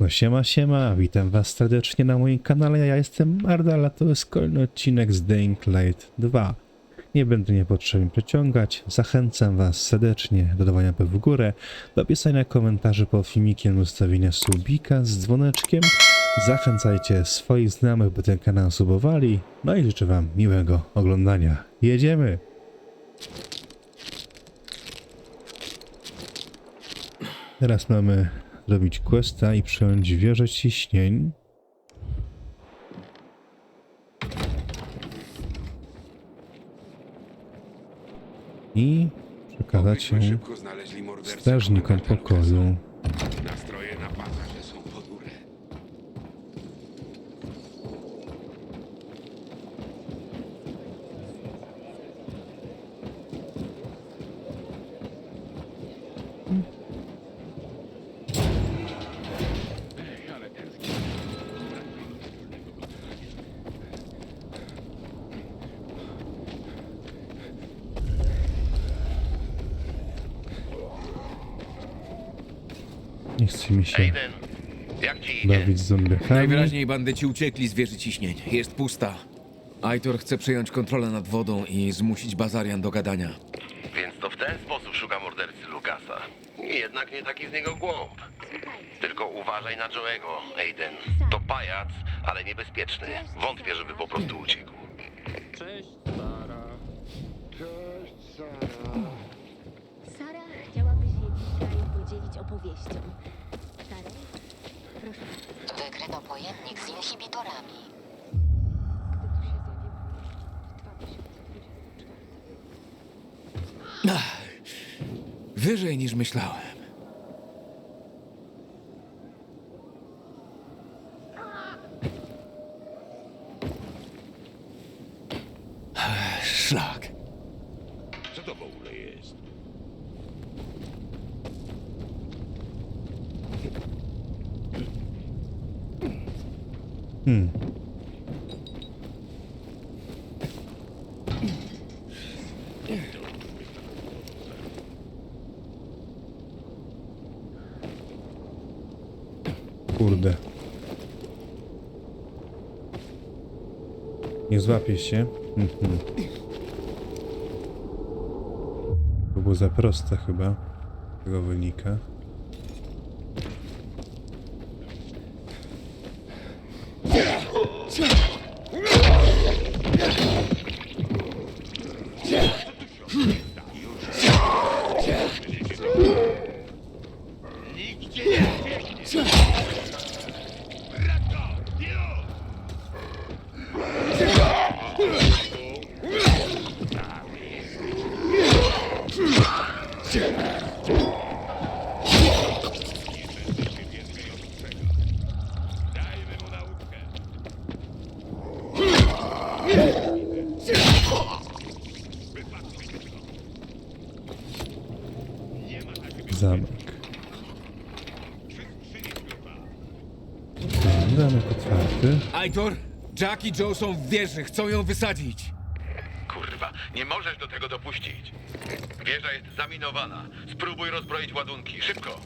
No siema, siema, witam was serdecznie na moim kanale, ja jestem Mardal, a to jest kolejny odcinek z Dying Light 2. Nie będę niepotrzebnie przeciągać, zachęcam was serdecznie do dawania w górę, do pisania komentarzy pod filmikiem, ustawienia subika z dzwoneczkiem. Zachęcajcie swoich znajomych, by ten kanał subowali, no i życzę wam miłego oglądania. Jedziemy! Teraz mamy zrobić questa i przejąć wieżę ciśnień. I przekazać ją strażnikom pokoju. Lukasa. Nastroje na bazarze są ponure. Nie chce mi się Aiden, jak ci idzie? bawić z zombiakami. Najwyraźniej bandyci uciekli z wieży ciśnień. Jest pusta. Aitor chce przejąć kontrolę nad wodą i zmusić Bazarian do gadania. Więc to w ten sposób szuka mordercy Lukasa. Jednak nie taki z niego głąb. Tylko uważaj na Joe'ego, Aiden. To pajac, ale niebezpieczny. Wątpię, żeby po prostu uciekł. Cześć, Sara. Sara chciałaby się dzisiaj podzielić opowieścią. Wykryto pojemnik z inhibitorami. gdy tu się zjawił w 2024. Wyżej niż myślałem. Szlak. Co to w ogóle jest? Hmm. Kurde. Nie złapie się. Mhm. To było za proste chyba. z Tego wynika. Aitor, Jack i Joe są w wieży. Chcą ją wysadzić. Kurwa, nie możesz do tego dopuścić. Wieża jest zaminowana. Spróbuj rozbroić ładunki. Szybko.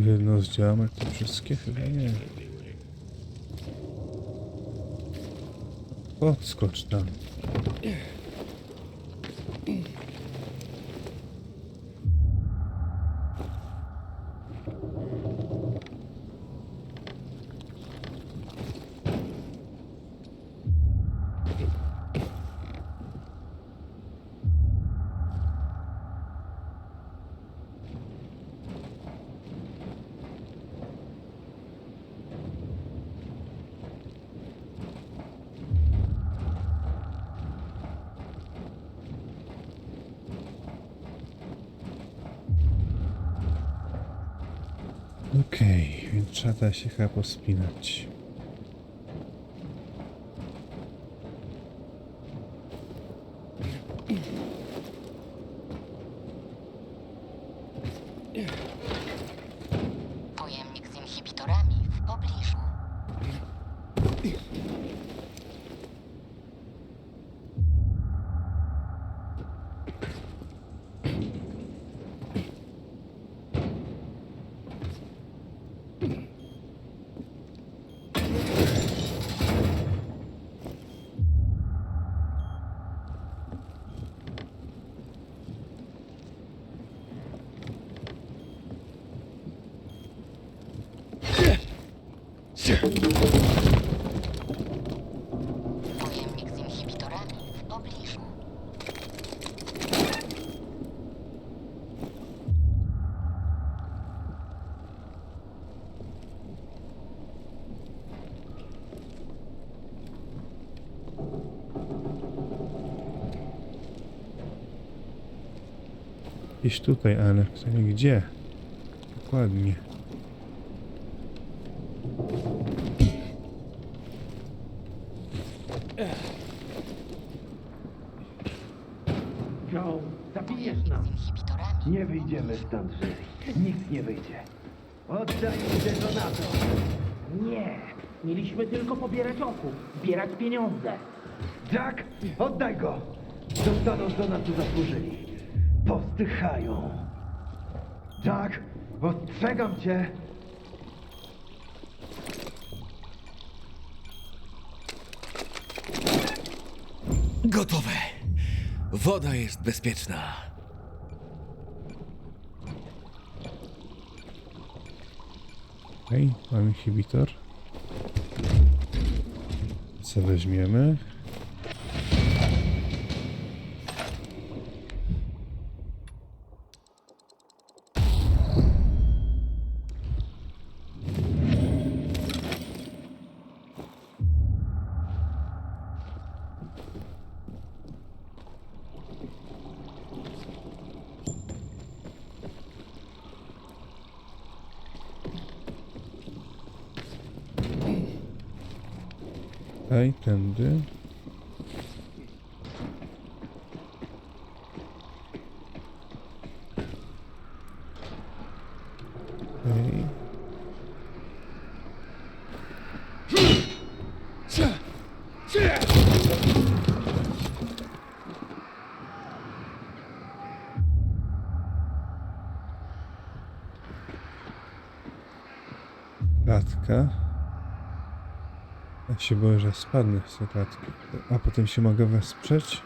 Jedno z działamek, to wszystkie chyba nie. Podskocz tam. Okej, więc trzeba teraz się chyba pospinać. Pojemnik z inhibitorami w pobliżu. Pojemnik z inhibitorami w pobliżu. Gdzieś tutaj, ale gdzie? Dokładnie. Joe, zabijesz nas. Nie wyjdziemy stąd żywi. Nikt nie wyjdzie. Oddaj mi detonator. Nie. Mieliśmy tylko pobierać okup, zbierać pieniądze. Jack, oddaj go. Dostaną co na to zasłużyli. Powstychają. Jack, ostrzegam cię. Gotowe. Woda jest bezpieczna. Okej, mam inhibitor. Co weźmiemy? Okej, tędy. Okej. Klatka. Ja się boję, że spadnę z tej klatki. A potem się mogę wesprzeć?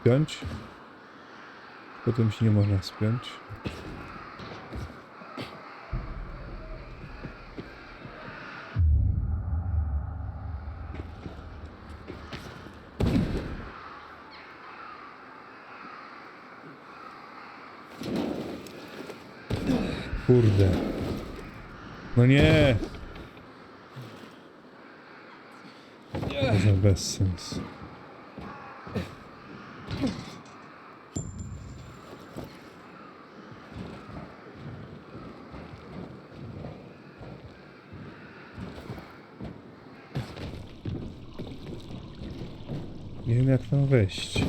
Spiąć? Potem się nie można spiąć. Kurde. No nie! To za bezsens. Nie wiem jak tam wejść.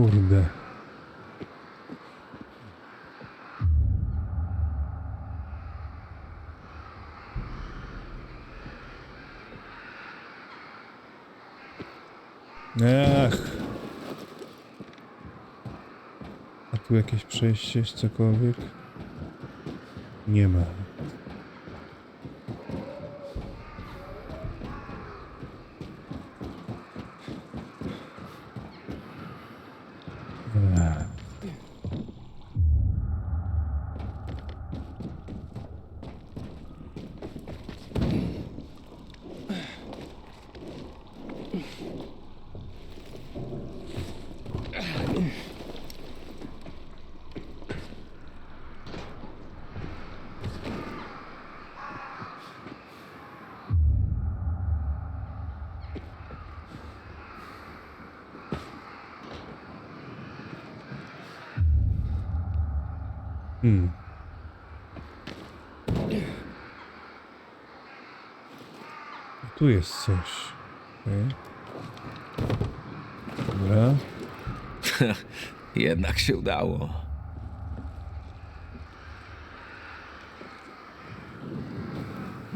Kurde. Ach. A tu jakieś przejście cokolwiek? Nie ma. Ech. Hmm. Tu jest coś. Okej. Dobra. Jednak się udało.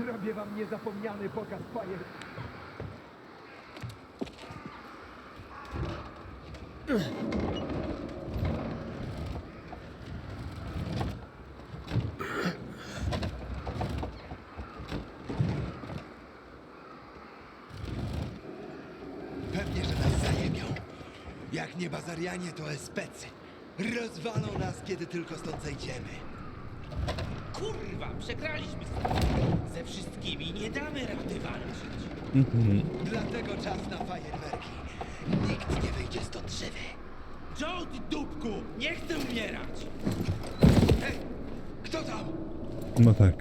Robię wam niezapomniany pokaz fajer. Pewnie, że nas zajebią. Jak nie bazarianie, to especy. Rozwalą nas, kiedy tylko stąd zejdziemy. Kurwa, przegraliśmy ze wszystkimi. Nie damy rady walczyć. Dlatego czas na fajerwerki. Nikt nie wyjdzie stąd żywy. Joe, ty dupku! Nie chcę umierać! Hej, kto tam? No tak.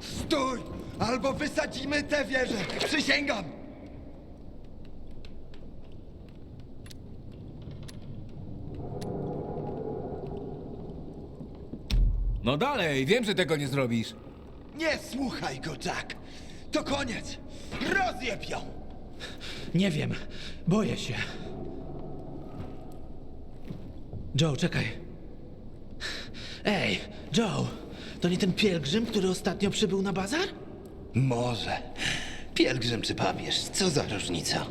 Stój! Albo wysadzimy tę wieżę! Przysięgam! No dalej, wiem, że tego nie zrobisz. Nie słuchaj go, Jack! To koniec! Rozjeb ją! Nie wiem. Boję się. Joe, czekaj. Ej, Joe! To nie ten pielgrzym, który ostatnio przybył na bazar? Może. Pielgrzym czy papież, co za różnica?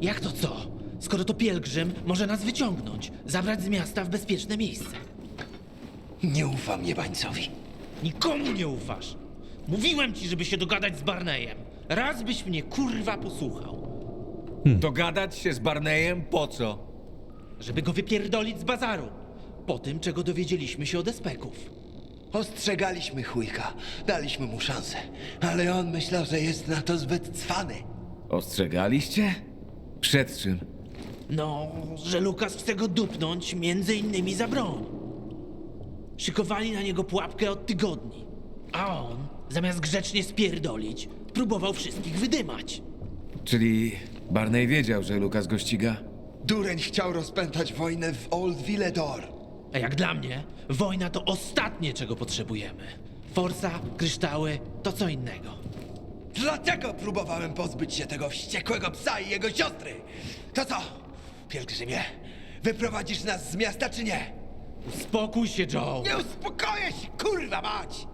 Jak to co? Skoro to pielgrzym, może nas wyciągnąć, zabrać z miasta w bezpieczne miejsce. Nie ufam jebańcowi. Nikomu nie ufasz. Mówiłem ci, żeby się dogadać z Barneyem. Raz byś mnie kurwa posłuchał. Dogadać się z Barneyem po co? Żeby go wypierdolić z bazaru. Po tym, czego dowiedzieliśmy się od espeków. Ostrzegaliśmy chujka, daliśmy mu szansę, ale on myślał, że jest na to zbyt cwany. Ostrzegaliście? Przed czym? No, że Lukas chce go dupnąć między innymi za broń. Szykowali na niego pułapkę od tygodni. A on, zamiast grzecznie spierdolić, próbował wszystkich wydymać. Czyli Barney wiedział, że Lukas go ściga? Dureń chciał rozpętać wojnę w Old Villedor. A jak dla mnie, wojna to ostatnie, czego potrzebujemy. Forsa, kryształy, to co innego. Dlatego próbowałem pozbyć się tego wściekłego psa i jego siostry. To co, pielgrzymie? Wyprowadzisz nas z miasta czy nie? Uspokój się, Joe! Nie uspokoję się, kurwa mać!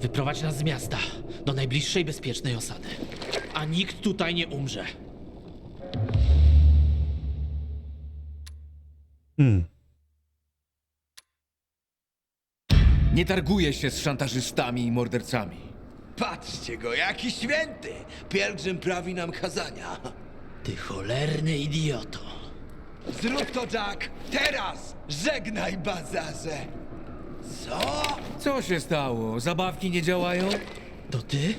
Wyprowadź nas z miasta, do najbliższej bezpiecznej osady. A nikt tutaj nie umrze. Hmm. Nie targuje się z szantażystami i mordercami. Patrzcie go, jaki święty! Pielgrzym prawi nam kazania. Ty cholerny idioto. Zrób to, Jack! Teraz! Żegnaj, bazarze! Co? Co się stało? Zabawki nie działają? To ty?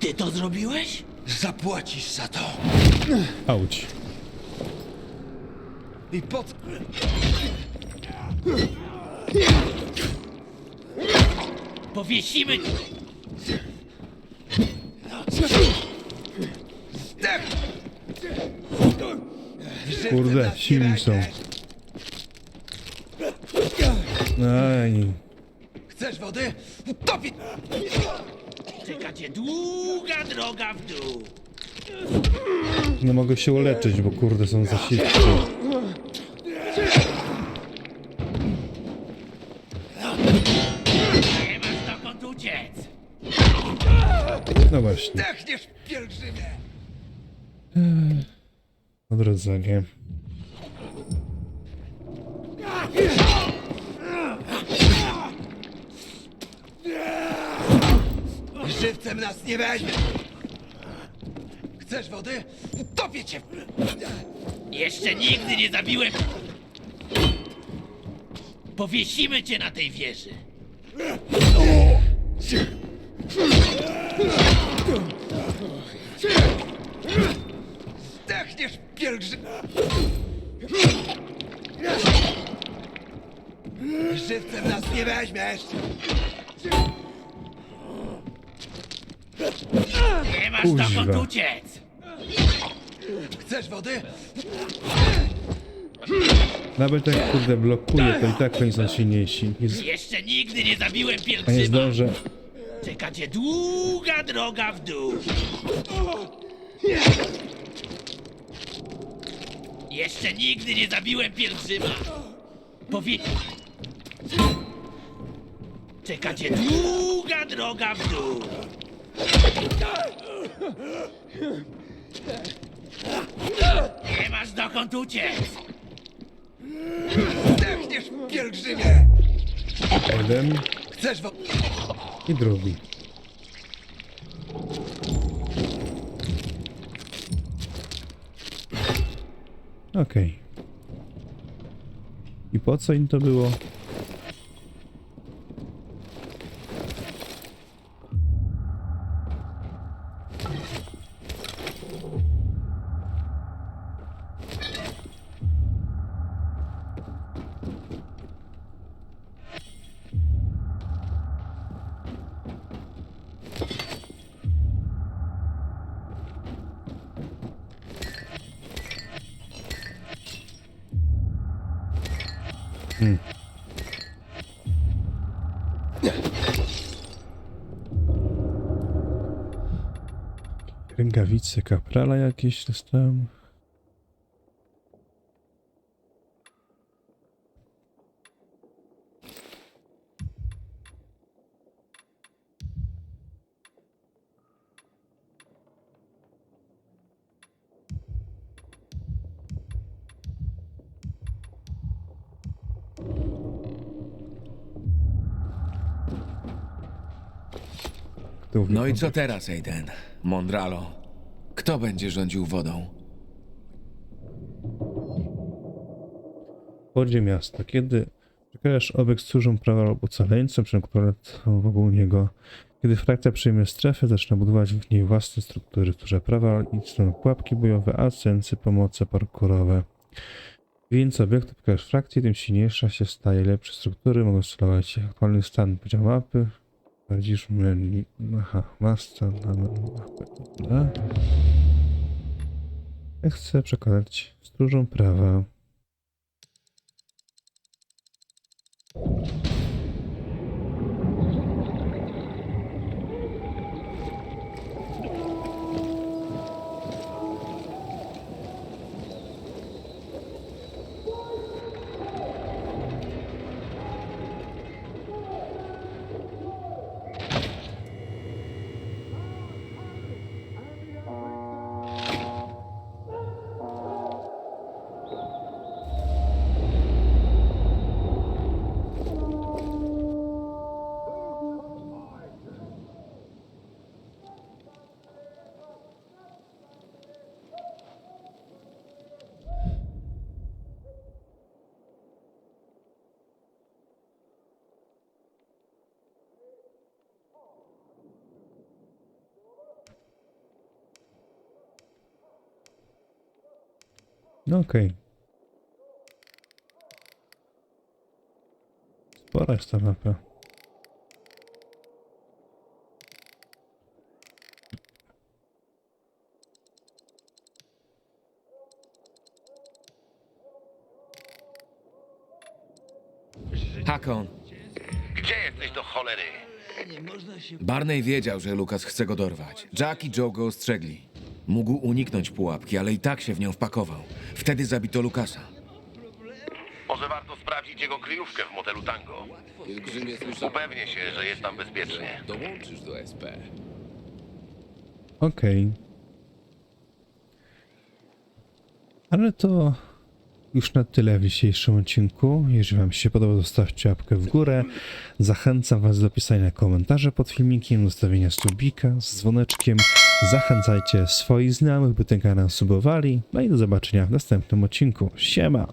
Ty to zrobiłeś? Zapłacisz za to! Auć. I pod... Powiesimy Zdech! Żywcem Kurde, silni są. Aj. Chcesz wody? Topi! Czeka cię długa droga w dół. Nie mogę się uleczyć, bo kurde są za silni. Nie masz dokąd uciec. No właśnie. Zdechniesz, pielgrzymie! Odrodzenie. Żywcem nas nie weźmie! Chcesz wody? Topię cię! Jeszcze nigdy nie zabiłem. Powiesimy cię na tej wieży. Zdechniesz, pielgrzym... Żywcem nas nie weźmiesz! Nie masz Kuźwa. dokąd uciec. Chcesz wody? Nawet jak kurde blokuje, to i tak oni są silniejsi. Z- Jeszcze nigdy nie zabiłem A nie pielgrzyma. zdążę. Czeka cię długa droga w dół. Jeszcze nigdy nie zabiłem pielgrzyma. Powie... Czeka cię długa droga w dół. Nie masz dokąd uciec. Zdechniesz, pielgrzymie! Jeden Chcesz wo... i drugi. Okej. I po co im to było? Rękawice kaprala jakieś dostałem. No i co teraz, Aiden? Mondralo. Kto będzie rządził wodą? W porcie miasta. Kiedy czekasz obiekt służą prawa lub ocaleńcom, które wokół niego. Kiedy frakcja przyjmie strefę, zaczyna budować w niej własne struktury, które prawa są pułapki bojowe, ascensy, pomoce parkurowe. Więc obiektu pokaż frakcji, tym silniejsza się staje. Lepsze struktury mogą sterować aktualny stan podział mapy. Widzisz menu. Aha, masta na. Ja chcę przekonać stróżą prawa. No okej. Spora jest ta mapa. Hakon. Gdzie jesteś do cholery? Barney wiedział, że Lukas chce go dorwać. Jack i Joe go ostrzegli. Mógł uniknąć pułapki, ale i tak się w nią wpakował. Wtedy zabito Lukasa. Może warto sprawdzić jego kryjówkę w motelu Tango. Upewnię się, że jest tam bezpiecznie. Okej. Ale to już na tyle w dzisiejszym odcinku. Jeżeli Wam się podoba, zostawcie łapkę w górę. Zachęcam Was do pisania komentarzy pod filmikiem, zostawienia subika z dzwoneczkiem. Zachęcajcie swoich znajomych, by ten kanał subowali. No i do zobaczenia w następnym odcinku. Siema!